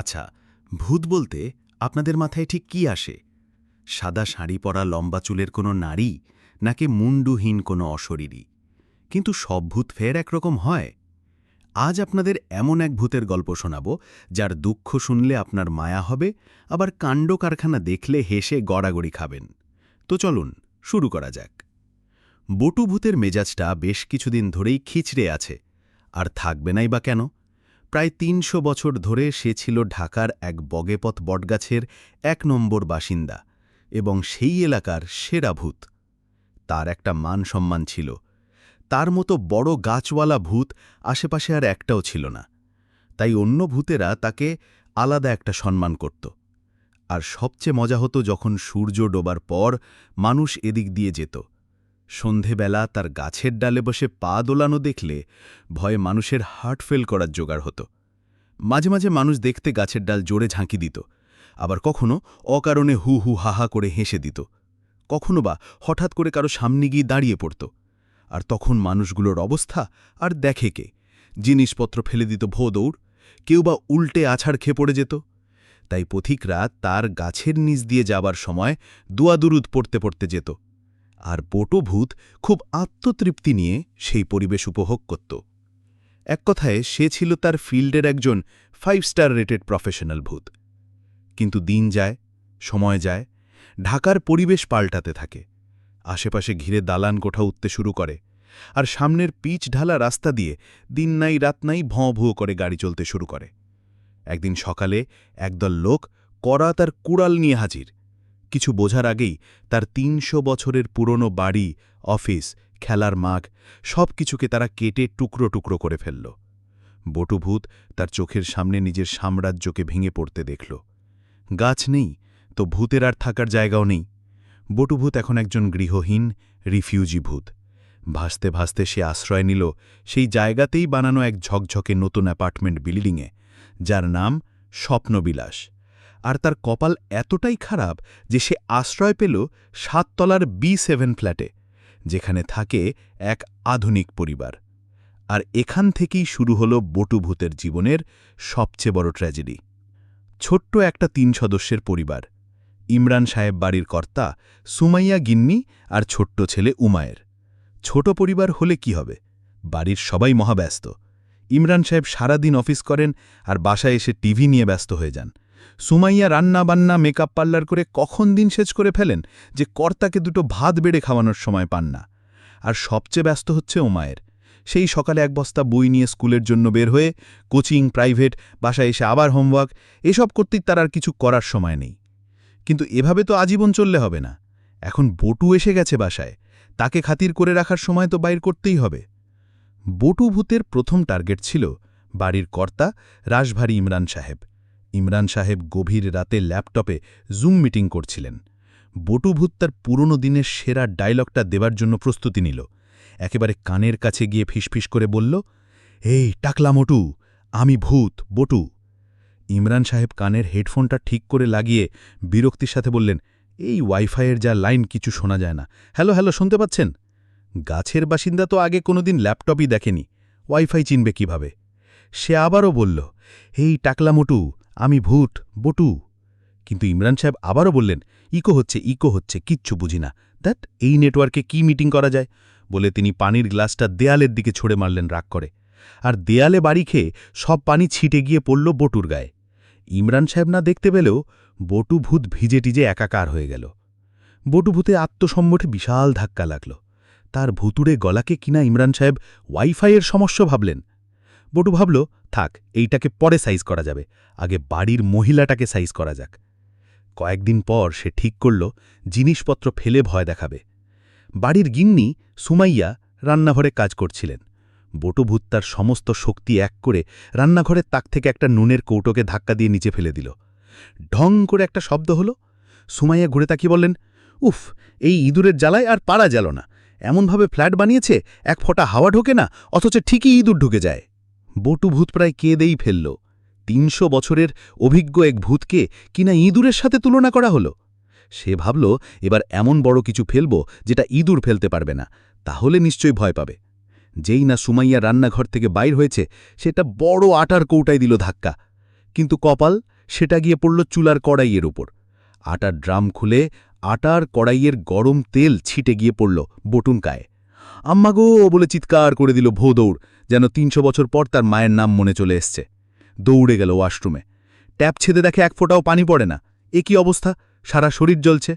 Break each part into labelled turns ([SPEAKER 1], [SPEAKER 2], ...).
[SPEAKER 1] আচ্ছা ভূত বলতে আপনাদের মাথায় ঠিক কি আসে? সাদা শাড়ি পরা লম্বা চুলের কোনো নারী নাকি মুন্ডুহীন কোনো অশরীরী? কিন্তু সব ভূত ফের একরকম হয়। আজ আপনাদের এমন এক ভূতের গল্প শোনাব, যার দুঃখ শুনলে আপনার মায়া হবে, আবার কাণ্ড কারখানা দেখলে হেসে গড়াগড়ি খাবেন। তো চলুন, শুরু করা যাক। বটু ভূতের মেজাজটা বেশ কিছুদিন ধরেই খিচড়ে আছে, আর থাকবে নাই বা কেন? প্রায় তিনশো বছর ধরে সে ছিল ঢাকার এক বগেপথ বটগাছের এক নম্বর বাসিন্দা এবং সেই এলাকার সেরা ভূত। তার একটা মান সম্মান ছিল। তার মতো বড় গাছওয়ালা ভূত আশেপাশে আর একটাও ছিল না। তাই অন্য ভূতেরা তাকে আলাদা একটা সম্মান করত। আর সবচেয়ে মজা হতো যখন সূর্য ডোবার পর মানুষ এদিক দিয়ে যেত। সন্ধেবেলা তার গাছের ডালে বসে পা দোলানো দেখলে ভয়ে মানুষের হার্ট ফেল করার জোগাড় হতো। মাঝে মাঝে মানুষ দেখতে গাছের ডাল জোরে ঝাঁকি দিত, আবার কখনো অকারণে হু হু হাহা করে হেসে দিত। কখনো বা হঠাৎ করে কারও সামনে গিয়ে দাঁড়িয়ে পড়ত। আর তখন মানুষগুলোর অবস্থা আর দেখে কে? জিনিসপত্র ফেলে দিত ভো দৌড়, কেউ বা উল্টে আছাড় খেয়ে পড়ে যেত। তাই পথিকরা তার গাছের নিচ দিয়ে যাবার সময় দুয়াদুরুদ পড়তে পড়তে যেত। আর বটভূত খুব আত্মতৃপ্তি নিয়ে সেই পরিবেশ উপভোগ করত। এক কথায় সে ছিল তার ফিল্ডের একজন ফাইভ স্টার রেটেড প্রফেশনাল ভূত। কিন্তু দিন যায়, সময় যায়, ঢাকার পরিবেশ পাল্টাতে থাকে। আশেপাশে ঘিরে দালান কোঠা উঠতে শুরু করে আর সামনের পিচ ঢালা রাস্তা দিয়ে দিন নাই রাত নাই ভঁ ভুঁ করে গাড়ি চলতে শুরু করে। একদিন সকালে একদল লোক করা তার কুড়াল নিয়ে হাজির। কিছু বোঝার আগেই তার তিনশো বছরের পুরনো বাড়ি, অফিস, খেলার মাগ সব কিছুকে তারা কেটে টুকরো টুকরো করে ফেলল। বটুভূত তার চোখের সামনে নিজের সাম্রাজ্যকে ভেঙে পড়তে দেখল। গাছ নেই, তো ভূতের আর থাকার জায়গাও নেই। বটুভূত এখন একজন গৃহহীন, রিফিউজি ভূত। ভাসতে ভাসতে সে আশ্রয় নিল সেই জায়গাতেই বানানো এক ঝকঝকে নতুন অ্যাপার্টমেন্ট বিল্ডিংয়ে, যার নাম স্বপ্নবিলাস। আর তার কপাল এতটাই খারাপ যে সে আশ্রয় পেল সাততলার বি সেভেন ফ্ল্যাটে, যেখানে থাকে এক আধুনিক পরিবার। আর এখান থেকেই শুরু হল বটুভূতের জীবনের সবচেয়ে বড় ট্র্যাজেডি। ছোট্ট একটা তিন সদস্যের পরিবার, ইমরান সাহেব বাড়ির কর্তা, সুমাইয়া গিন্নি আর ছোট্ট ছেলে উমায়ের। ছোট পরিবার হলে কি হবে? বাড়ির সবাই মহাব্যস্ত। ইমরান সাহেব সারাদিন অফিস করেন আর বাসায় এসে টিভি নিয়ে ব্যস্ত হয়ে যান। সুমাইয়া রান্না বান্না মেকআপ পার্লার করে কখন দিন শেষ করে ফেলেন যে কর্তাকে দুটো ভাত বেড়ে খাওয়ানোর সময় পান না। আর সবচেয়ে ব্যস্ত হচ্ছে ওমায়ের সেই সকালে এক বস্তা বই নিয়ে স্কুলের জন্য বের হয়ে কোচিং, প্রাইভেট, বাসায় এসে আবার হোমওয়ার্ক, এসব করতেই তার আর কিছু করার সময় নেই। কিন্তু এভাবে তো আজীবন চললে হবে না। এখন বটু এসে গেছে বাসায়। তাকে খাতির করে রাখার সময় তো বাইর করতেই হবে। বটু ভূতের প্রথম টার্গেট ছিল বাড়ির কর্তা রাশভারী ইমরান সাহেব। ইমরান সাহেব গভীর রাতে ল্যাপটপে জুম মিটিং করছিলেন। বটুভূত তার পুরনো দিনের সেরা ডায়লগটা দেবার জন্য প্রস্তুতি নিল। একেবারে কানের কাছে গিয়ে ফিসফিস করে বলল, এই টাকলা মোটু, আমি ভূত, বটু। ইমরান সাহেব কানের হেডফোনটা ঠিক করে লাগিয়ে বিরক্তির সাথে বললেন, এই ওয়াইফাইয়ের যা লাইন কিছু শোনা যায় না। হ্যালো হ্যালো, শুনতে পাচ্ছেন? গাছের বাসিন্দা তো আগে কোনোদিন ল্যাপটপই দেখেনি। ওয়াইফাই চিনবে কীভাবে? সে আবারও বলল, এই টাকলা মোটু আমি ভূত, বটু। কিন্তু ইমরান সাহেব আবারও বললেন, ইকো হচ্ছে ইকো হচ্ছে, কিচ্ছু বুঝি না। দ্যাট, এই নেটওয়ার্কে কি মিটিং করা যায়? বলে তিনি পানির গ্লাসটা দেয়ালের দিকে ছড়ে মারলেন রাগ করে। আর দেয়ালে বাড়ি খেয়ে সব পানি ছিটে গিয়ে পড়ল বটুর গায়ে। ইমরান সাহেব না দেখতে পেলেও বটু ভূত ভিজে টিজে একাকার হয়ে গেল। বটু ভূতে আত্মসম্মঠে বিশাল ধাক্কা লাগল। তার ভুতুড়ে গলাকে কিনা ইমরান সাহেব ওয়াইফাইয়ের সমস্যা ভাবলেন। বটু ভাবল, থাক, এইটাকে পরে সাইজ করা যাবে। আগে বাড়ির মহিলাটাকে সাইজ করা যাক। কয়েকদিন পর সে ঠিক করল, জিনিসপত্র ফেলে ভয় দেখাবে। বাড়ির গিন্নি সুমাইয়া রান্নাঘরে কাজ করছিলেন। বটুভূত তার সমস্ত শক্তি এক করে রান্নাঘরের তাক থেকে একটা নুনের কৌটোকে ধাক্কা দিয়ে নিচে ফেলে দিল। ঢং করে একটা শব্দ হলো। সুমাইয়া ঘুরে তাকিয়ে বললেন, উফ, এই ইঁদুরের জ্বালায় আর পাড়া জ্বাল না। এমনভাবে ফ্ল্যাট বানিয়েছে, এক ফোঁটা হাওয়া ঢোকে না, অথচ ঠিকই ইঁদুর ঢুকে যায়। বটু ভূত প্রায় কেঁদেই ফেলল। তিনশো বছরের অভিজ্ঞ এক ভূতকে কিনা ইঁদুরের সাথে তুলনা করা হলো? সে ভাবল, এবার এমন বড় কিছু ফেলব যেটা ইঁদুর ফেলতে পারবে না, তাহলে নিশ্চয়ই ভয় পাবে। যেই না সুমাইয়া রান্নাঘর থেকে বাইর হয়েছে, সেটা বড় আটার কৌটায় দিল ধাক্কা। কিন্তু কপাল সেটা গিয়ে পড়ল চুলার কড়াইয়ের উপর। আটার ড্রাম খুলে আটার কড়াইয়ের গরম তেল ছিটে গিয়ে পড়ল বটুন কায়ে আম্মা গো বলে চিৎকার করে দিল ভো দৌড়। যেন তিনশো বছর পর তার মায়ের নাম মনে চলে এসছে। দৌড়ে গেল ওয়াশরুমে। ট্যাপ ছেদে দেখে এক ফোঁটাও পানি পড়ে না। এ কি অবস্থা? সারা শরীর জ্বলছে।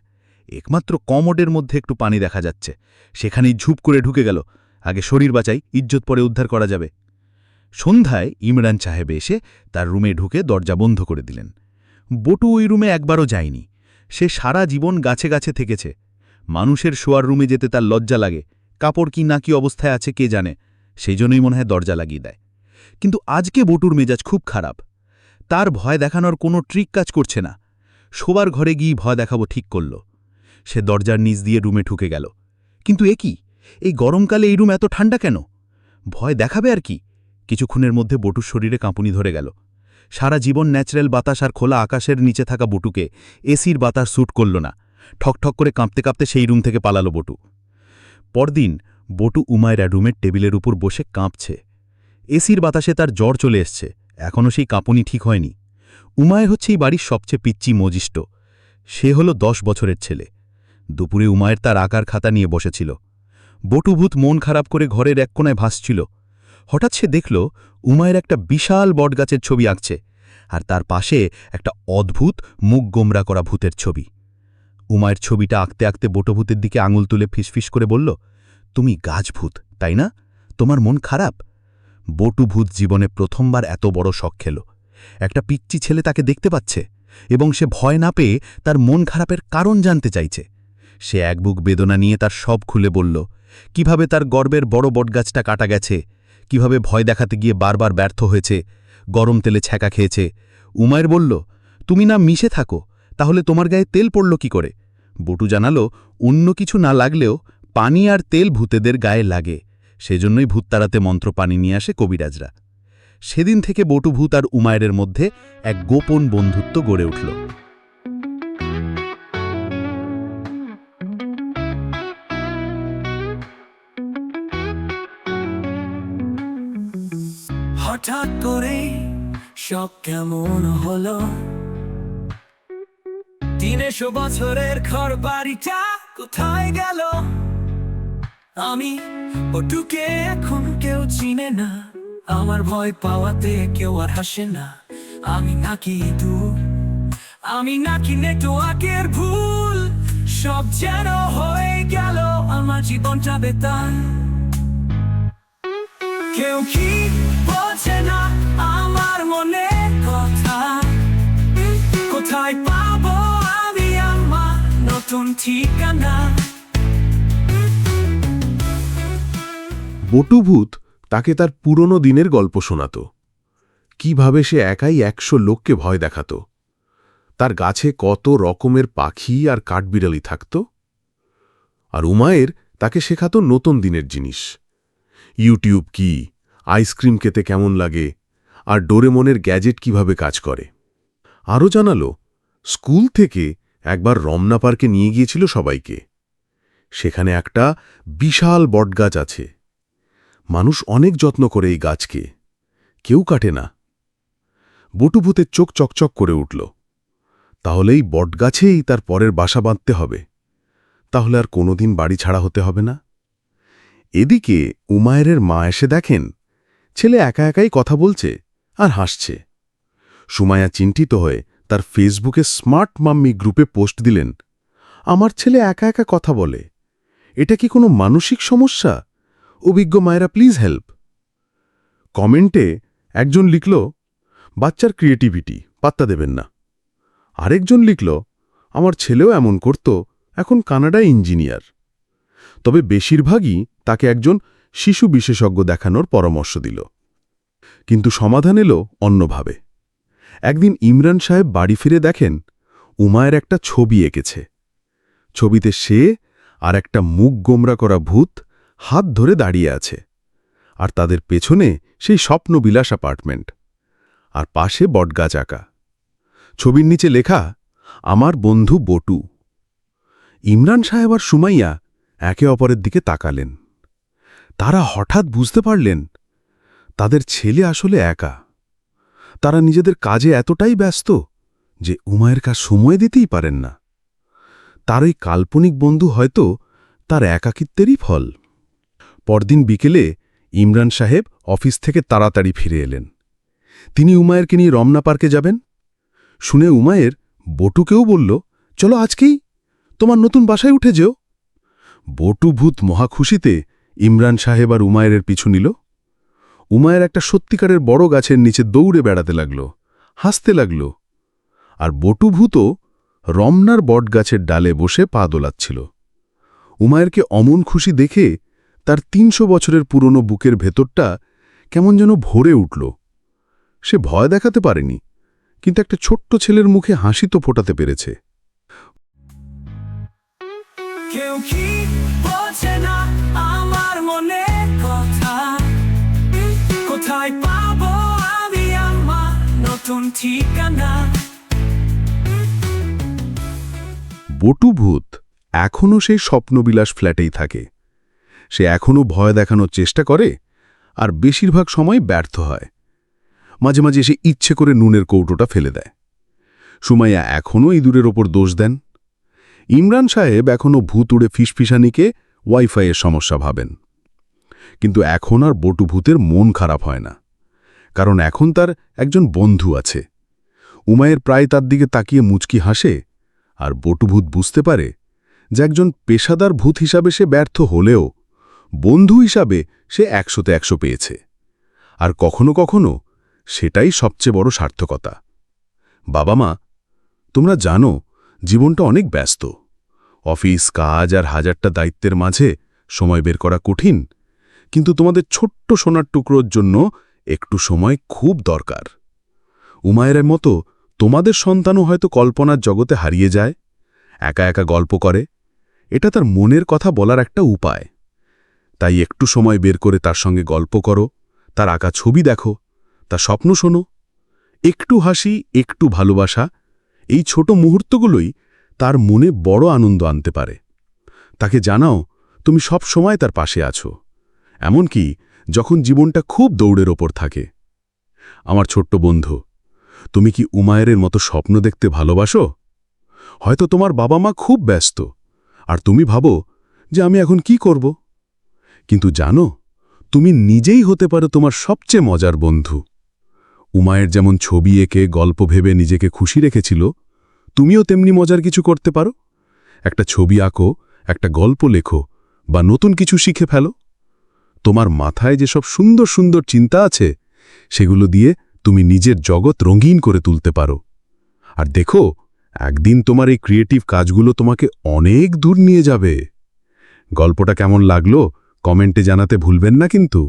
[SPEAKER 1] একমাত্র কমোডের মধ্যে একটু পানি দেখা যাচ্ছে। সেখানেই ঝুপ করে ঢুকে গেল। আগে শরীর বাঁচাই, ইজ্জত পরে উদ্ধার করা যাবে। সন্ধ্যায় ইমরান সাহেব এসে তার রুমে ঢুকে দরজা বন্ধ করে দিলেন। বটু ওই রুমে একবারও যায়নি। সে সারা জীবন গাছে গাছে থেকেছে। মানুষের শোয়ার রুমে যেতে তার লজ্জা লাগে। কাপড় কি না কি অবস্থায় আছে কে জানে? সেই জন্যই মনে হয় দরজা লাগিয়ে দেয়। কিন্তু আজকে বটুর মেজাজ খুব খারাপ। তার ভয় দেখানোর কোনো ট্রিক কাজ করছে না। শোবার ঘরে গিয়ে ভয় দেখাবো ঠিক করল। সে দরজার নিচ দিয়ে রুমে ঢুকে গেল। কিন্তু এ কি? এই গরমকালে এই রুম এত ঠান্ডা কেন? ভয় দেখাবে আর কি? কিছুক্ষণের মধ্যে বটুর শরীরে কাঁপুনি ধরে গেল। সারা জীবন ন্যাচারাল বাতাস আর খোলা আকাশের নিচে থাকা বটুকে এসির বাতাস স্যুট করল না। ঠকঠক করে কাঁপতে কাঁপতে সেই রুম থেকে পালালো বটু। পরদিন বটু উমায়রা রুমের টেবিলের উপর বসে কাঁপছে। এসির বাতাসে তার জ্বর চলে এসছে। এখনও সেই কাঁপুনি ঠিক হয়নি। উমায় হচ্ছে এই বাড়ির সবচেয়ে পিচ্চি মজিষ্ট। সে হল দশ বছরের ছেলে। দুপুরে উমায়ের তার আকার খাতা নিয়ে বসেছিল। বটুভূত মন খারাপ করে ঘরের এক কোনায় ভাসছিল। হঠাৎ সে দেখল উমায়ের একটা বিশাল বটগাছের ছবি আঁকছে আর তার পাশে একটা অদ্ভুত মুখ গোমরা করা ভূতের ছবি। উমায়ের ছবিটা আঁকতে আঁকতে বটভূতের দিকে আঙুল তুলে ফিসফিস করে বলল তুমি গাছভূত, তাই না? তোমার মন খারাপ? বটুভূত জীবনে প্রথমবার এত বড় শখ খেল। একটা পিচ্চি ছেলে তাকে দেখতে পাচ্ছে, এবং সে ভয় না পেয়ে তার মন খারাপের কারণ জানতে চাইছে। সে এক বুক বেদনা নিয়ে তার সব খুলে বলল, কীভাবে তার গর্বের বড় বটগাছটা কাটা গেছে? কীভাবে ভয় দেখাতে গিয়ে বারবার ব্যর্থ হয়েছে? গরম তেলে ছ্যাঁকা খেয়েছে? উমায়ের বলল, তুমি না মিশে থাকো, তাহলে তোমার গায়ে তেল পড়ল কি করে? বটু জানালো, অন্য কিছু না লাগলেও পানি আর তেল ভূতেদের গায়ে লাগে, সেজন্যই ভূত তাড়াতে মন্ত্র পানি নিয়ে আসে কবিরাজরা। সেদিন থেকে বটু ভূত আর উমায়ের মধ্যে এক গোপন বন্ধুত্ব গড়ে উঠল।
[SPEAKER 2] হঠাৎ করে সব কেমন হলো? তিনশো বছরের ঘর বাড়িটা কোথায় গেল? আমি ওটুকে এখন কেউ চিনে না। আমার ভয় পাওয়াতে কেউ আর হাসে না। আমি নাকি দু আমি নাকি নেটওয়ার্কের ভুল। সব যেন হয়ে গেল, আমার জীবনটা বেতান কেউ কি বলছে না আমার মনে কথা? কোথায় পাবো আমি আমার নতুন ঠিকানা?
[SPEAKER 3] বটুভূত তাকে তার পুরনো দিনের গল্প শোনাত। কীভাবে সে একাই একশো লোককে ভয় দেখাত। তার গাছে কত রকমের পাখি আর কাঠবিড়ালি থাকত। আর উমায়ের তাকে শেখাত নতুন দিনের জিনিস। ইউটিউব কি, আইসক্রিম খেতে কেমন লাগে, আর ডোরেমনের গ্যাজেট কীভাবে কাজ করে। আরও জানালো, স্কুল থেকে একবার রমনা পার্কে নিয়ে গিয়েছিল সবাইকে। সেখানে একটা বিশাল বটগাছ আছে। মানুষ অনেক যত্ন করে এই গাছকে। কেউ কাটে না। বটুভূতের চোখ চকচক করে উঠল। তাহলে এই বটগাছেই তার পরের বাসা বাঁধতে হবে। তাহলে আর কোনোদিন বাড়ি ছাড়া হতে হবে না। এদিকে উমায়ের মা এসে দেখেন, ছেলে একা একাই কথা বলছে আর হাসছে। সুমায়া চিন্তিত হয়ে তার ফেসবুকে স্মার্ট মাম্মি গ্রুপে পোস্ট দিলেন, আমার ছেলে একা একা কথা বলে। এটা কি কোনো মানসিক সমস্যা? অভিজ্ঞ মায়েরা প্লিজ হেল্প কমেন্টে একজন লিখল, বাচ্চার ক্রিয়েটিভিটি পাত্তা দেবেন না। আরেকজন লিখল, আমার ছেলেও এমন করত, এখন কানাডায় ইঞ্জিনিয়ার তবে বেশিরভাগই তাকে একজন শিশু বিশেষজ্ঞ দেখানোর পরামর্শ দিল। কিন্তু সমাধান এলো অন্যভাবে। একদিন ইমরান সাহেব বাড়ি ফিরে দেখেন, উমায়ের একটা ছবি এঁকেছে। ছবিতে সে আর একটা মুখ গোমরা করা ভূত হাত ধরে দাঁড়িয়ে আছে, আর তাদের পেছনে সেই স্বপ্নবিলাস অ্যাপার্টমেন্ট আর পাশে বটগাছ আঁকা। ছবির নিচে লেখা, আমার বন্ধু বটু। ইমরান সাহেব আর সুমাইয়া একে অপরের দিকে তাকালেন। তারা হঠাৎ বুঝতে পারলেন, তাদের ছেলে আসলে একা।
[SPEAKER 1] তারা নিজেদের কাজে এতটাই ব্যস্ত যে উমায়ের কাজ সময় দিতেই পারেন না। তার ওই কাল্পনিক বন্ধু হয়তো তার একাকিত্বেরই ফল। পরদিন বিকেলে ইমরান সাহেব অফিস থেকে তাড়াতাড়ি ফিরে এলেন। তিনি উমায়েরকে নিয়ে রমনা পার্কে যাবেন? শুনে উমায়ের বটুকেও বলল, চলো আজকেই, তোমার নতুন বাসায় উঠে যেও। বটু ভূত মহাখুশিতে ইমরান সাহেব আর উমায়ের পিছু নিল। উমায়ের একটা সত্যিকারের বড় গাছের নিচে দৌড়ে বেড়াতে লাগল, হাসতে লাগল, আর বটুভূতও রমনার বটগাছের ডালে বসে পা দোলাচ্ছিল। উমায়েরকে অমন খুশি দেখে তার তিনশো বছরের পুরনো বুকের ভেতরটা কেমন যেন ভরে উঠল। সে ভয় দেখাতে পারেনি কিন্তু একটা ছোট্ট ছেলের মুখে হাসি তো ফোটাতে পেরেছে।
[SPEAKER 2] কেউ কি বোঝে না আমার মনে কথা? কোথায় পাবো আমি আমার নতুন ঠিকানা?
[SPEAKER 1] বটুভূত এখনও সেই স্বপ্নবিলাস ফ্ল্যাটেই থাকে। সে এখনও ভয় দেখানোর চেষ্টা করে আর বেশিরভাগ সময় ব্যর্থ হয়। মাঝে মাঝে সে ইচ্ছে করে নুনের কৌটোটা ফেলে দেয়। সুমাইয়া এখনও ইঁদুরের ওপর দোষ দেন। ইমরান সাহেব এখনও ভূতুড়ে ফিসফিসানিকে ওয়াইফাইয়ের সমস্যা ভাবেন। কিন্তু এখন আর বটুভূতের মন খারাপ হয় না। কারণ এখন তার একজন বন্ধু আছে। উমায়ের প্রায় তার দিকে তাকিয়ে মুচকি হাসে আর বটুভূত বুঝতে পারে যে একজন পেশাদার ভূত হিসাবে সে ব্যর্থ হলেও বন্ধু হিসাবে সে একশোতে একশো পেয়েছে। আর কখনো কখনো সেটাই সবচেয়ে বড় সার্থকতা। বাবা মা তোমরা জানো, জীবনটা অনেক ব্যস্ত। অফিস, কাজ আর হাজারটা দায়িত্বের মাঝে সময় বের করা কঠিন, কিন্তু তোমাদের ছোট্ট সোনার টুকরোর জন্য একটু সময় খুব দরকার। উমায়ের মতো তোমাদের সন্তানও হয়তো কল্পনার জগতে হারিয়ে যায়, একা একা গল্প করে। এটা তার মনের কথা বলার একটা উপায়। তাই একটু সময় বের করে তার সঙ্গে গল্প করো, তার আঁকা ছবি দেখো, তার স্বপ্ন শোনো। একটু হাসি, একটু ভালোবাসা, এই ছোট মুহূর্তগুলোই তার মনে বড় আনন্দ আনতে পারে। তাকে জানাও, তুমি সব সময় তার পাশে আছো। এমনকি যখন জীবনটা খুব দৌড়ের ওপর থাকে। আমার ছোট্ট বন্ধু, তুমি কি উমায়ের মতো স্বপ্ন দেখতে ভালোবাসো? হয়তো তোমার বাবা মা খুব ব্যস্ত, আর তুমি ভাবো যে আমি এখন কি করব। কিন্তু জানো, তুমি নিজেই হতে পারো তোমার সবচেয়ে মজার বন্ধু। উমায়ের যেমন ছবি এঁকে, গল্প ভেবে নিজেকে খুশি রেখেছিল, তুমিও তেমনি মজার কিছু করতে পারো। একটা ছবি আঁকো, একটা গল্প লেখো, বা নতুন কিছু শিখে ফেলো। তোমার মাথায় যেসব সুন্দর সুন্দর চিন্তা আছে, সেগুলো দিয়ে তুমি নিজের জগৎ রঙিন করে তুলতে পারো। আর দেখো, একদিন তোমার এই ক্রিয়েটিভ কাজগুলো তোমাকে অনেক দূর নিয়ে যাবে। গল্পটা কেমন লাগল কমেন্টে জানাতে ভুলবেন না কিন্তু।